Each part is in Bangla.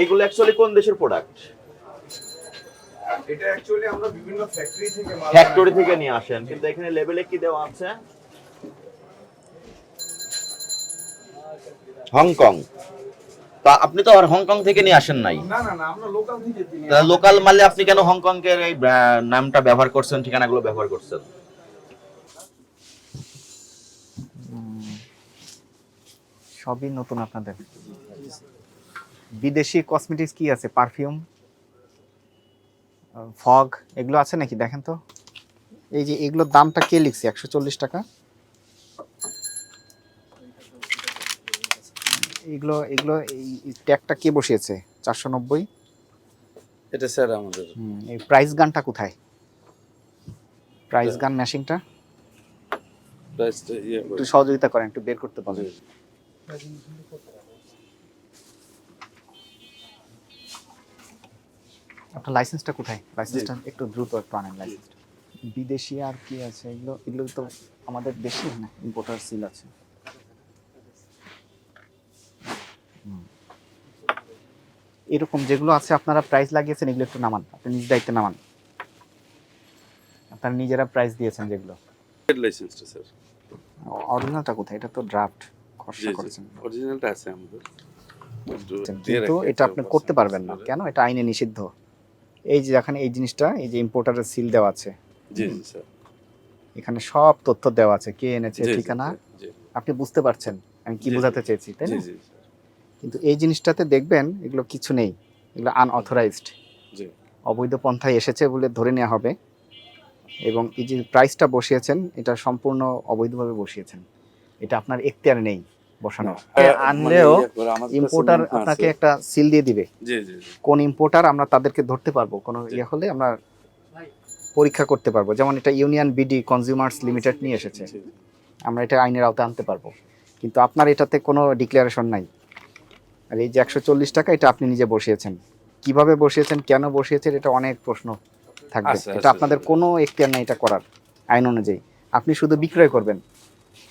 এইগুলো অ্যাকচুয়ালি কোন দেশের প্রোডাক্ট এটা অ্যাকচুয়ালি আমরা বিভিন্ন ফ্যাক্টরি থেকে মাল ফ্যাক্টরি থেকে নিয়ে আসেন কিন্তু এখানে লেবেলে কি দেওয়া আছে? হংকং। তা আপনি তো আর হংকং থেকে নিয়ে আসেন নাই। না না না আমরা লোকাল থেকে কিনি লোকাল মালে আপনি কেন হংকং এর এই নামটা ব্যবহার করছেন ঠিকানাগুলো ব্যবহার করছেন? সবই নতুন আপনাদের। বিদেশি কসমেটিক্স কি আছে? পারফিউম ফগ এগুলো আছে নাকি? দেখেন তো। এই যে এগুলোর দামটা কে লিখছে? একশো চল্লিশ টাকা। এগুলো এগুলো এই ট্যাগটা কে বসিয়েছে? চারশো নব্বই? এটা স্যার আমাদের। এই প্রাইস গানটা কোথায়? প্রাইস গান ম্যাশিংটা একটু সহযোগিতা করেন একটু বের করতে পারেন আপনার লাইসেন্সটা কোথায়? লাইসেন্সটা একটু দ্রুত একটু আনেন লাইসেন্সটা বিদেশি আর কি আছে? এগুলো এগুলো তো আমাদের দেশি না ইম্পোর্টার সিল আছে। এরকম যেগুলো আছে আপনারা প্রাইস লাগিয়েছেন এগুলো একটু নামান। আপনি নিজ দায়িত্বে নামান। আপনারা নিজেরা প্রাইস দিয়েছেন যেগুলো। লাইসেন্সটা স্যার অরিজিনালটা কোথায়? এটা তো ড্রাফট খরচা করেছেন। অরিজিনালটা আছে আমাদের। কিন্তু এটা আপনি করতে পারবেন না। কেন? এটা আইনে নিষিদ্ধ। এই যে এখানে এই জিনিসটা এই যে ইম্পোর্টারের সিল দেওয়া আছে। জি জি স্যার। এখানে সব তথ্য দেওয়া আছে কে এনেছে ঠিকানা। আপনি বুঝতে পারছেন আমি কি। বোঝাতে চেয়েছি তাই জি না কিন্তু এই জিনিসটাতে দেখবেন এগুলো কিছু নেই এগুলো আনঅথরাইজড জি। অবৈধ পন্থায় এসেছে বলে ধরে নেওয়া হবে। এবং এই যে প্রাইসটা বসিয়েছেন এটা সম্পূর্ণ অবৈধভাবে বসিয়েছেন। এটা আপনার এখতিয়ার নেই। বসানো। মানে আনলেও ইয়ে ইম্পোর্টার আপনাকে একটা সিল দিয়ে দিবে। কোন ইম্পোর্টার আমরা তাদেরকে ধরতে পারব কোনো ইয়ে হলে আমরা পরীক্ষা করতে পারব। যেমন এটা ইউনিয়ন বিডি কনজিউমার্স লিমিটেড নিয়ে এসেছে। আমরা এটা আইনের আওতায় আনতে পারব। কিন্তু আপনার এটাতে কোনো ডিক্লারেশন নাই। আর এই যে একশো চল্লিশ টাকা এটা আপনি নিজে বসিয়েছেন। কীভাবে বসিয়েছেন কেন বসিয়েছেন এটা অনেক প্রশ্ন থাকবে। এটা আপনাদের কোনো এখতিয়ার নেই এটা করার আইন অনুযায়ী। আপনি শুধু বিক্রয় করবেন।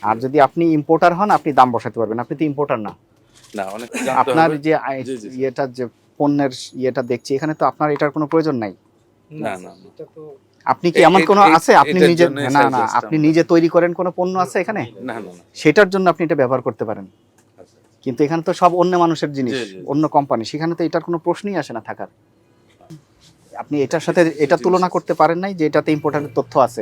আর যদি আপনি ইম্পোর্টার হন আপনি দাম বসাতে পারবেন। আপনি তো ইম্পোর্টার না। না আপনার যে। ইয়েটা যে পণ্যের ইয়েটা দেখছি এখানে তো আপনার এটার কোনো প্রয়োজন নাই। না। আপনি কি এমন কোনো আছে? আপনি নিজে না না আপনি নিজে তৈরি করেন কোনো পণ্য আছে এখানে? না না না। সেটার জন্য আপনি এটা ব্যবহার করতে পারেন। আচ্ছা, কিন্তু এখানে তো সব অন্য মানুষের জিনিস। অন্য কোম্পানি সেখানে তো এটার কোনো প্রশ্নই আসে না থাকার। আপনি এটার সাথে এটা তুলনা করতে পারেন নাই যে এটাতে ইম্পোর্টেন্ট তথ্য আছে।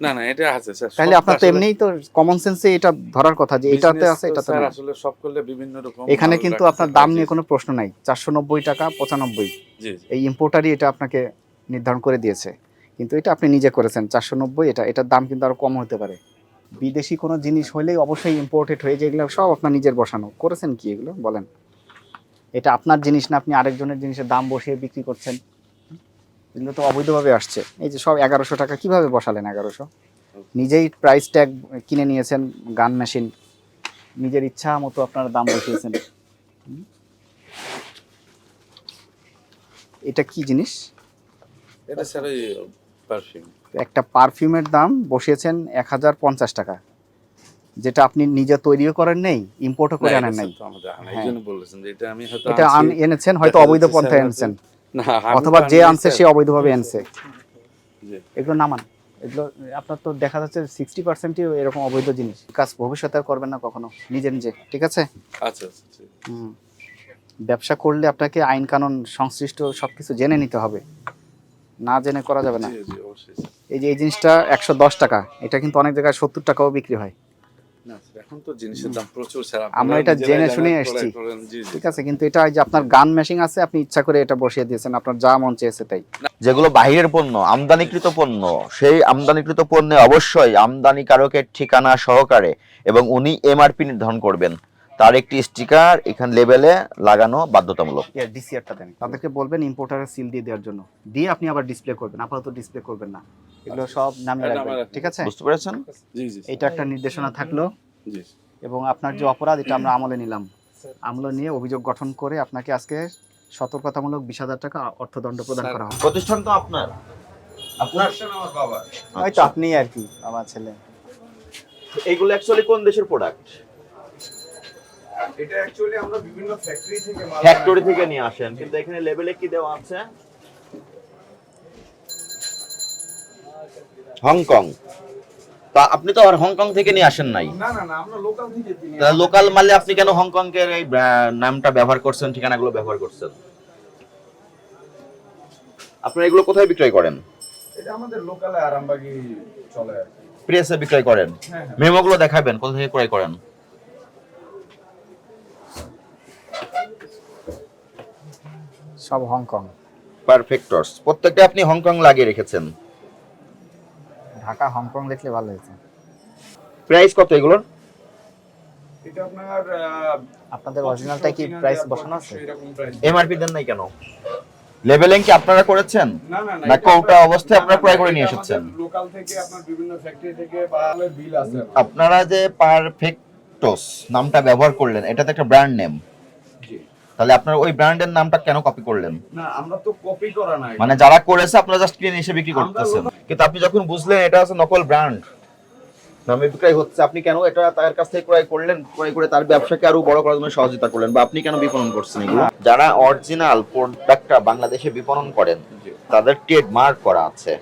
না না এটা আছে স্যার। তাহলে আপনার তো এমনিই তো কমন সেন্সে এটা ধরার কথা যে এটাতে আছে এটাতে না। আসলে সব করলে বিভিন্ন রকম এখানে কিন্তু আপনার দাম নিয়ে কোনো প্রশ্ন নাই। চারশো নব্বই টাকা পঁচানব্বই। জি জি। এই ইম্পোর্টারই এটা আপনাকে নির্ধারণ করে দিয়েছে। কিন্তু এটা আপনি নিজে করেছেন চারশো নব্বই এটা এটার দাম কিন্তু আরও কম হতে পারে। বিদেশি কোনো জিনিস হলেই অবশ্যই ইম্পোর্টেড হয়ে যায় এগুলো সব আপনার নিজের বসানো। করেছেন কি এগুলো? বলেন। এটা আপনার জিনিস না আপনি আরেকজনের জিনিসের দাম বসিয়ে বিক্রি করছেন। এগুলো তো অবৈধভাবে আসছে। এই যে সব এগারোশো টাকা কীভাবে বসালেন এগারোশো? নিজেই প্রাইস ট্যাগ কিনে নিয়েছেন গান মেশিন নিজের ইচ্ছা মতো আপনারা দাম বসিয়েছেন। এটা কি জিনিস? এটা স্যার পারফিউম একটা পারফিউমের দাম বসিয়েছেন এক হাজার পঞ্চাশ টাকা। যেটা আপনি নিজে তৈরিও করেন নেই ইম্পোর্টও করে আনেন নাই। হ্যাঁ। বলেছেন যে এটা আমি হয়তো এটা এনেছেন হয়তো অবৈধ পন্থায় এনেছেন অথবা যে আনছে সে অবৈধভাবে আনছে। এগুলো নামান এগুলো আপনার তো দেখা যাচ্ছে সিক্সটি পার্সেন্টই এরকম অবৈধ জিনিস। কাজ ভবিষ্যতে আর করবেন না কখনো নিজে নিজে ঠিক আছে? আচ্ছা আচ্ছা হুম। ব্যবসা করলে আপনাকে আইন কানুন সংশ্লিষ্ট সবকিছু জেনে নিতে হবে। না জেনে করা যাবে না। এই যে এই জিনিসটা একশো দশ টাকা এটা কিন্তু অনেক জায়গায় সত্তর টাকাও বিক্রি হয়। না এখন তো জিনিসের দাম প্রচুর স্যার আমরা এটা জেনে শুনে এসেছি। ঠিক আছে কিন্তু এটা যে আপনার গান মেশিন আছে আপনি ইচ্ছা করে এটা বসিয়ে দিয়েছেন আপনার যা মন চেয়েছে তাই। যেগুলো বাহিরের পণ্য আমদানিকৃত পণ্য সেই আমদানিকৃত পণ্যে অবশ্যই আমদানিকারকের ঠিকানা সহকারে এবং উনি এমআরপি নির্ধারণ করবেন। তার একটি স্টিকার এখানে লেবেলে লাগানো বাধ্যতামূলক। ডিসিআরটা দেন। তাদেরকে বলবেন ইম্পোর্টারের সিল দিয়ে দেওয়ার জন্য। দিয়ে আপনি আবার ডিসপ্লে করবেন আপাতত ডিসপ্লে করবেন না। এগুলো সব নামে এটা রাখবেন ঠিক আছে? বুঝতে পেরেছেন? জি জি এটা একটা নির্দেশনা থাকল। জি এবং আপনার যে অপরাধ এটা আমরা আমলে নিলাম। আমলে নিয়ে অভিযোগ গঠন করে আপনাকে আজকে সতর্কতামূলক বিশ হাজার টাকা অর্থদণ্ড প্রদান করা হবে। প্রতিষ্ঠান তো আপনার। আপনার আমার বাবা। হয়তো আপনি আর কি আমার ছেলে। এইগুলো অ্যাকচুয়ালি কোন দেশের প্রোডাক্ট এটা অ্যাকচুয়ালি আমরা বিভিন্ন ফ্যাক্টরি থেকে ফ্যাক্টরি থেকে নিয়ে আসেন কিন্তু এখানে লেবেলে কি দেওয়া আছে? হংকং। তা আপনি তো আর হংকং থেকে নিয়ে আসেন নাই। না না না আমরা লোকাল থেকে কিনি লোকাল মালে আপনি কেন হংকং এর এই নামটা ব্যবহার করছেন ঠিকানাগুলো ব্যবহার করছেন? আপনারা এগুলো কোথায় বিক্রয় করেন? এটা আমাদের লোকালে আরামবাগি চলে আর কি। প্রেসে বিক্রয় করেন? হ্যাঁ হ্যাঁ। মেমোগুলো দেখাবেন কোথা থেকে ক্রয় করেন? সব হংকং। পারফেক্টস প্রত্যেকটা আপনি হংকং লাগিয়ে রেখেছেন। ঢাকা হংকং দেখলে ভালো হয়েছে। প্রাইস কত এগুলোর? এটা আপনার আপনাদের অরিজিনালটা কি প্রাইস বসানো আছে? এমআরপি দেন নাই কেন? লেবেলিং কি আপনারা করেছেন? না না না, কোটা অবস্থায় আপনারা ক্রয় করে নিয়ে এসেছেন? লোকাল থেকে আপনার বিভিন্ন ফ্যাক্টরি থেকে বা বিল আছে। আপনারা যে পারফেক্টস নামটা ব্যবহার করলেন এটা তো একটা ব্র্যান্ড নেম। তাহলে আপনারা ওই ব্র্যান্ডের নামটা কেন কপি করলেন? না আমরা তো কপি করা নাই। মানে যারা করেছে আপনারা জাস্ট কিনে এসে বিক্রি করতেছেন। কিন্তু আপনি যখন বুঝলেন এটা হচ্ছে নকল ব্র্যান্ড নামে বিক্রয় হচ্ছে আপনি কেন এটা তার কাছ থেকে ক্রয় করলেন? ক্রয় করে তার ব্যবসাকে আরও বড় করার জন্য সহযোগিতা করলেন বা আপনি কেন বিপণন করছেন এগুলো? যারা অরিজিনাল প্রোডাক্টটা বাংলাদেশে বিপণন করেন তাদের ট্রেড মার্ক করা আছে।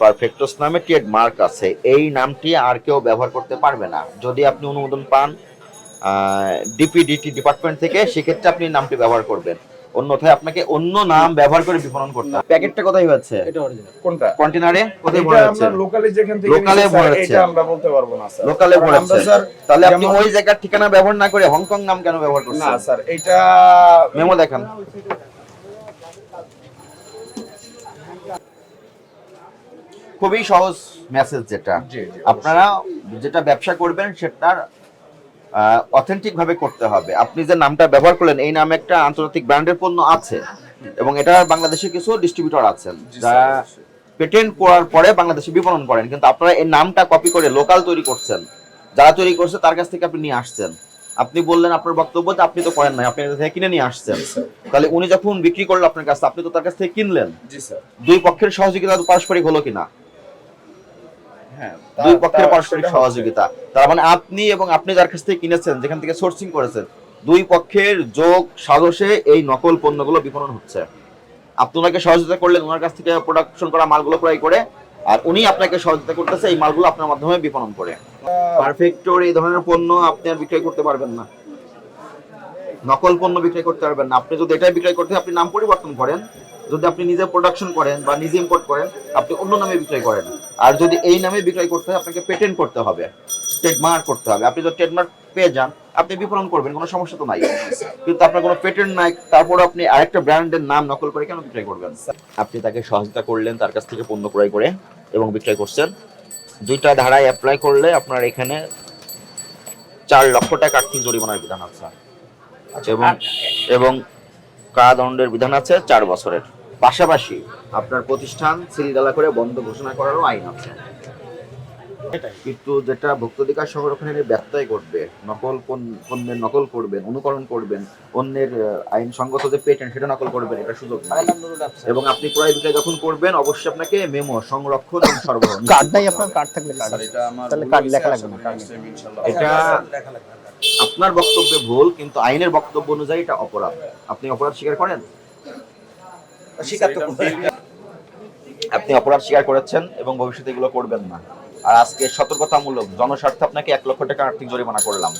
পারফেক্টস নামে ট্রেড মার্ক আছে। এই নামটি আর কেউ ব্যবহার করতে পারবে না। যদি আপনি অনুমোদন পান ডিপিডিটি ডিপার্টমেন্ট থেকে সেক্ষেত্রে আপনি নামটি ব্যবহার করবেন। অন্যথায় আপনাকে অন্য নাম ব্যবহার করে বিপণন করতে হবে। প্যাকেটটা কোথায় হচ্ছে কোনটা? কন্টেনারে? কোথায় এটা ভরা হচ্ছে? আমরা লোকালে যেখান থেকে লোকালে নিছি, স্যার, এটা আমরা বলতে পারব না স্যার লোকালে কারণ আমরা স্যার তাহলে আপনি ওই জায়গার ঠিকানা ব্যবহার না করে হংকং নাম কেন ব্যবহার করছেন? না স্যার এটা মেমো দেখান। খুবই সহজ মেসেজ যেটা। আপনারা যেটা ব্যবসা করবেন সেটার অথেন্টিক ভাবে করতে হবে। আপনি যে নামটা ব্যবহার করলেন এই নামে একটা আন্তর্জাতিক ব্র্যান্ডের পণ্য আছে এবং এটা বাংলাদেশে কিছু ডিস্ট্রিবিউটর আছেন যারা পেটেন্ট করার পরে বাংলাদেশে বিপণন করেন। কিন্তু আপনারা এই নামটা কপি করে লোকাল তৈরি করছেন। যারা তৈরি করছে তার কাছ থেকে আপনি নিয়ে আসছেন। আপনি বললেন আপনার বক্তব্য যে আপনি তো করেন নাই আপনি থেকে কিনে নিয়ে আসছেন। তাহলে উনি যখন বিক্রি করল আপনার কাছে আপনি তো তার কাছ থেকে কিনলেন। দুই পক্ষের সহযোগিতা পারস্পরিক হলো কিনা? দুই পক্ষের পারস্পরিক সহযোগিতা। তার মানে আপনি এবং আপনি যার কাছ থেকে কিনেছেন যেখান থেকে সোর্সিং করেছেন দুই পক্ষের যোগ সাজসে এই নকল পণ্যগুলো বিপণন হচ্ছে। আপনি ওনাকে সহযোগিতা করলেন ওনার কাছ থেকে প্রোডাকশন করা মালগুলো ক্রয় করে আর উনি আপনাকে সহযোগিতা করতেছে এই মালগুলো আপনার মাধ্যমে বিপণন করে। পারফেক্টর এই ধরনের পণ্য আপনি আর বিক্রয় করতে পারবেন না। নকল পণ্য বিক্রয় করতে পারবেন না। আপনি যদি এটাই বিক্রয় করতে আপনি নাম পরিবর্তন করেন যদি আপনি নিজে প্রোডাকশন করেন বা নিজে ইম্পোর্ট করেন আপনি অন্য নামে বিক্রয় করেন। আর যদি এই নামে বিক্রয় করতে হয় আপনাকে পেটেন্ট করতে হবে ট্রেডমার্ক করতে হবে। আপনি যদি ট্রেডমার্ক পেয়ে যান আপনি বিপণন করবেন কোনো সমস্যা তো নাই। কিন্তু আপনার কোনো পেটেন্ট নাই তারপর আপনি আরেকটা ব্র্যান্ডের নাম নকল করে কেন বিক্রয় করবেন? আপনি তাকে সহযোগিতা করলেন তার কাছ থেকে পণ্য ক্রয় করে এবং বিক্রয় করছেন। দুইটা ধারায় অ্যাপ্লাই করলে আপনার এখানে চার লক্ষ টাকা আর্থিক জরিমানার বিধান আছে। এবং এবং কারাদণ্ডের বিধান আছে চার বছরের। পাশাপাশি আপনার প্রতিষ্ঠান সিলগালা করে বন্ধ ঘোষণা করারও আইন আছে। কিন্তু যেটা ভোক্তাধিকার সংরক্ষণের ব্যত্যয় করবে নকল পণ্যের নকল করবেন অনুকরণ করবেন অন্যের আহ, আইনসঙ্গত যে পেটেন্ট সেটা নকল করবেন এটা সুযোগ নাই। এবং আপনি ক্রয় বিক্রয় যখন করবেন অবশ্যই আপনাকে মেমো সংরক্ষণ এবং সরবরাহ কার্ড নাই আপনার কার্ড থাকলে কার্ড স্যার, এটা আমার তাহলে কার্ড লেখা লাগবে না, করি কার্ড next time ইনশাল্লাহ। এটা আপনার বক্তব্যে ভুল কিন্তু আইনের বক্তব্য অনুযায়ী এটা অপরাধ। আপনি অপরাধ স্বীকার করেন? স্বীকার তো আপনি অপরাধ স্বীকার করেছেন এবং ভবিষ্যতে এগুলো করবেন না। আর আজকে সতর্কতামূলক জনস্বার্থে আপনাকে এক লক্ষ টাকা আর্থিক জরিমানা করলাম।